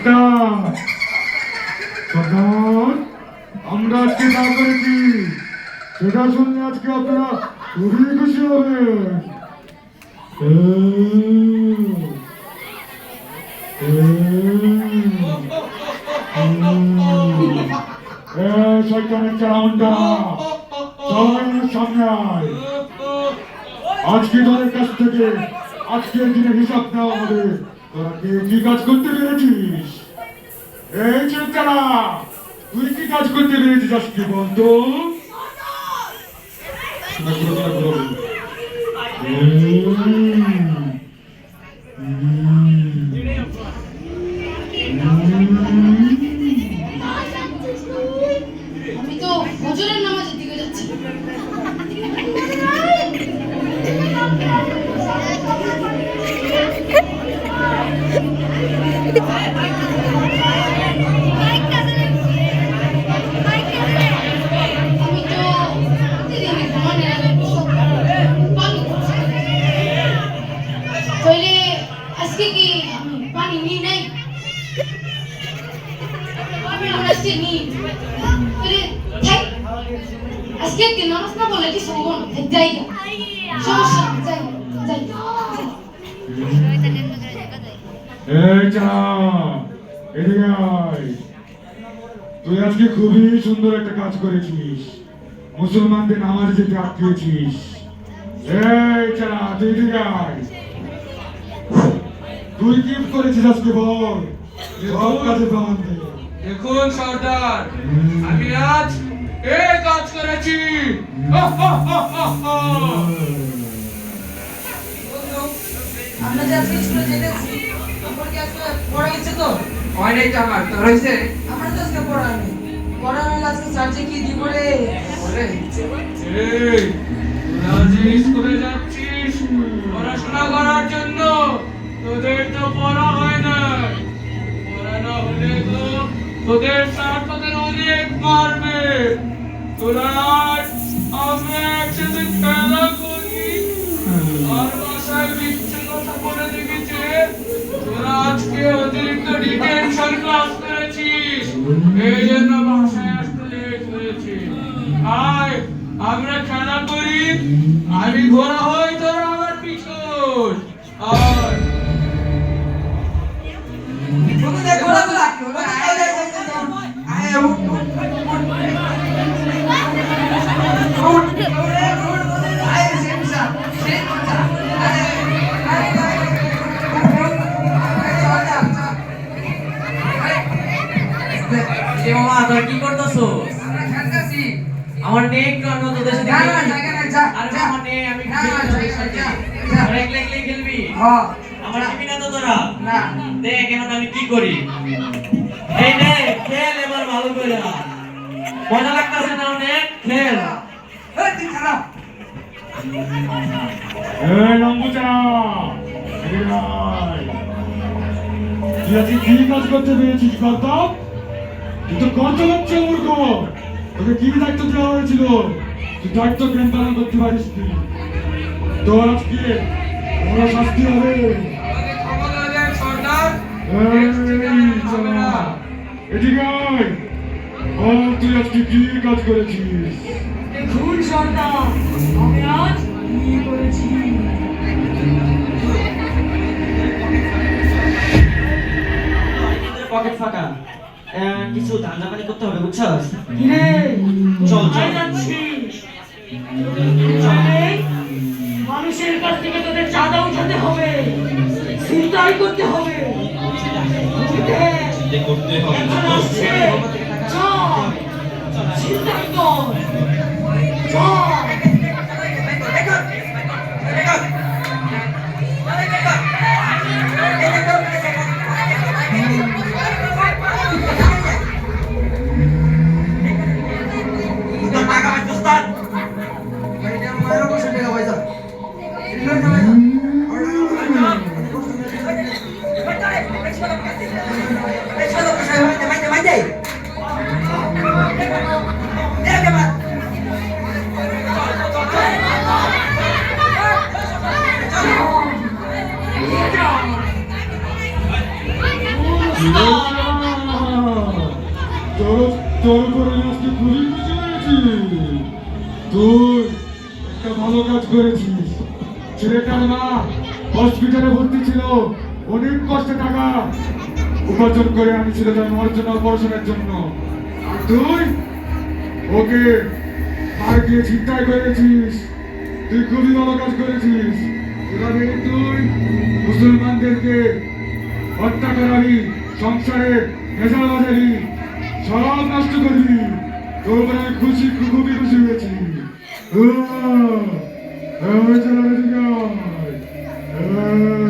সর্দার আমরা আজকে যা করেছি। সেটা শুনলে আজকে আপনারা খুবই খুশি আয়। আজকে তোদের কাছ থেকে আজকের দিনে হিসাব দেওয়া হবে। তোরা কে কি কাজ করতে পেরেছিস? এই চিন্তানা তুই কি কাজ করতে পেরেছিস আজকে বলতো শোনা, শোনা, শোনা, আজকে কি নামাজ না বলে কি সম্ভব না যাই। সমস্যা যাই যাই। তুই আজকে খুবই সুন্দর একটা কাজ করেছিস। মুসলমানদের নামাজ যেতে চা তুই তুই কি করেছিস আজকে বল। সব কাজে প্রমাণ দেখুন সর্দার। আমি আজ এই কাজ করেছি। আমরা যে আজকে স্কুলে আজকে পড়া গেছে তো? হয় নাই তো আমার তোর হয়েছে? আমরা তো আজকে পড়া হয়নি পড়া হলে আজকে চার্জে কি দিব রে? বলে। এই স্কুলে যাচ্ছিস? পড়াশোনা করার জন্য। তোদের তো পড়া হয় না। পড়া না হলে তো তোদের স্যার তোদের অনেক মারবে। তোরা আমরা একসাথে খেলা করি আর বাসায় মিথ্যে কথা বলে দেখেছে তোরা আজকে অতিরিক্ত ডিটেনশন ক্লাস করেছিস এই জন্য ভাষায় আসতে লেট হয়েছে। আয়, আমরা খেলা করি, আমি ঘোরা হই আমার নেই একটু তোদের সাথে না না জায়গা না যা আরে যা। আমি না, খেলব না, তোদের যা, সাথে। যা, যা। তোরা একলা একলাই খেলবি? হ্যাঁ আমার টিভি না তো তোরা? না। দেখ এখন আমি কি করি? এই নে খেল এবার ভালো করে। মজা লাগতেছে না অনেক? খেল। এই তুই খারাপ এই লম্বুচা তুই আজকে কি কাজ করতে পেরেছিস কর্তব? তুই তো কর্তব হচ্ছে মূর্খ। তোকে কি দায়িত্ব দেওয়া হয়েছিল? তুই দায়িত্ব জ্ঞান পালন করতে পারিস তো আজকে বড় শাস্তি হবে। এদিকে তুই আজকে কি কাজ করেছিস? খুন সর্দার কিছু ধান্দা পানি করতে হবে বুঝছস কিরে চল, চল। মানুষের কাছ থেকে তোদের চাঁদা উঠাতে হবে। চিন্তাই করতে হবে? করতে চিন্তাই কর। চল। অনেক কষ্টে টাকা উপার্জন করে আনিছিল জন্মের জন্য পড়াশোনার জন্য। আর তুই ওকে আর গিয়ে চিন্তায় করেছিস তুই খুবই ভালো কাজ করেছিস। এভাবে তুই মুসলমানদেরকে হত্যা করাবি সংসারে ভেজাল বাজাবি সব নষ্ট করবি। তোর উপরে আমি খুশি খুবই খুশি হয়েছি। আহ, আমি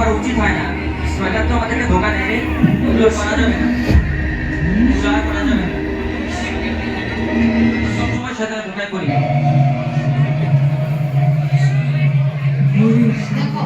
করা উচিত হয় না। সোয়েটার তো আমাদেরকে ধোকা দেবে এগুলো করা যাবে না। করা যাবে না। সবসময় শয়তানের ধোকায় করি দেখো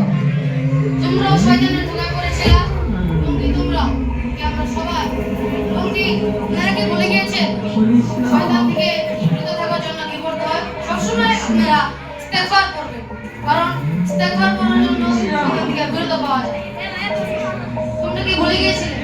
ভুলে গিয়েছিলে